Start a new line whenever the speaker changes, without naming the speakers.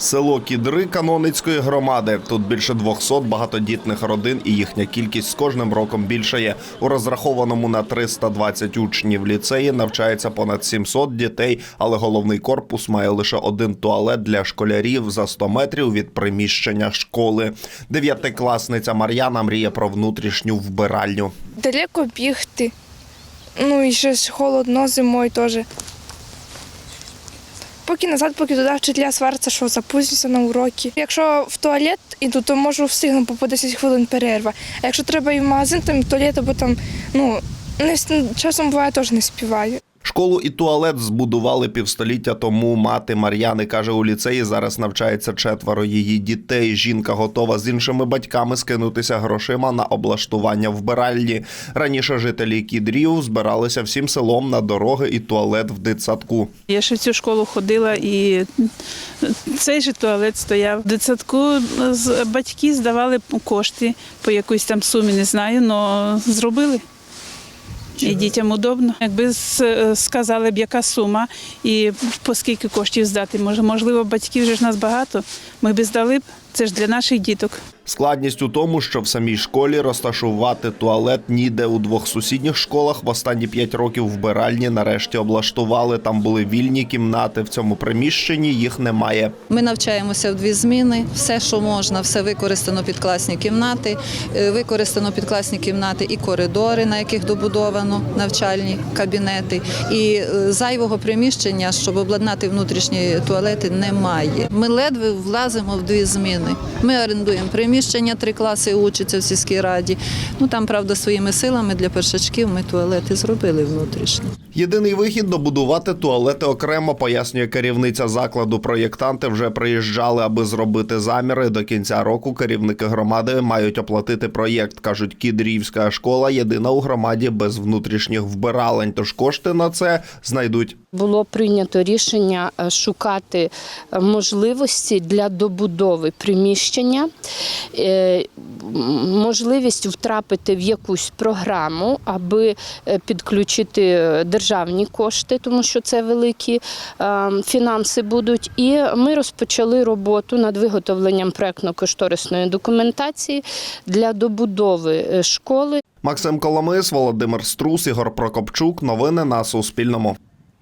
Село Кідри Каноницької громади. Тут більше 200 багатодітних родин, і їхня кількість з кожним роком більшає. У розрахованому на 320 учнів ліцеї навчається понад 700 дітей, але головний корпус має лише один туалет для школярів за 100 метрів від приміщення школи. Дев'ятикласниця Мар'яна мріє про внутрішню вбиральню.
Далеко бігти. Ну і ще холодно зимою теж. Поки назад, поки туди вчителя свариться, що запізнюся на уроки. Якщо в туалет іду, то можу встигнути по 10 хвилин перерва. А якщо треба і в магазин, і в туалет, або там, ну, не, часом буває теж не співаю.
Школу і туалет збудували півстоліття тому. Мати Мар'яни каже, у ліцеї зараз навчається четверо її дітей. Жінка готова з іншими батьками скинутися грошима на облаштування вбиральні. Раніше жителі Кідрів збиралися всім селом на дороги і туалет в дитсадку.
Я ще в цю школу ходила і цей же туалет стояв. В дитсадку батьки здавали кошти по якоїсь там сумі, не знаю, але зробили. І дітям удобно. Якби сказали б, яка сума і по скільки коштів здати, може, можливо, батьків вже ж нас багато. Ми б здали б. Це ж для наших діток.
Складність у тому, що в самій школі розташувати туалет ніде у двох сусідніх школах. В останні п'ять років вбиральні нарешті облаштували. Там були вільні кімнати. В цьому приміщенні їх немає.
Ми навчаємося в дві зміни. Все, що можна, все використано під класні кімнати. Е, Використано під класні кімнати і коридори, на яких добудовано навчальні кабінети. І е, зайвого приміщення, щоб обладнати внутрішні туалети, немає. Ми ледве влазимо в дві зміни. Ми орендуємо приміщення, три класи учаться в сільській раді. Ну там, правда, своїми силами для першачків ми туалети зробили внутрішні.
Єдиний вихід добудувати туалети окремо, пояснює керівниця закладу. Проєктанти вже приїжджали, аби зробити заміри. До кінця року керівники громади мають оплатити проєкт. кажуть, Кідрівська школа єдина у громаді без внутрішніх вбиралень. Тож кошти на це знайдуть.
Було прийнято рішення е, шукати е, можливості для добудови приміщення, е, можливість втрапити в якусь програму, аби підключити державні кошти, тому що це великі фінанси будуть. І ми розпочали роботу над виготовленням проектно-кошторисної документації для добудови школи.
Максим Коломис, Володимир Струс, Ігор Прокопчук. Новини на Суспільному.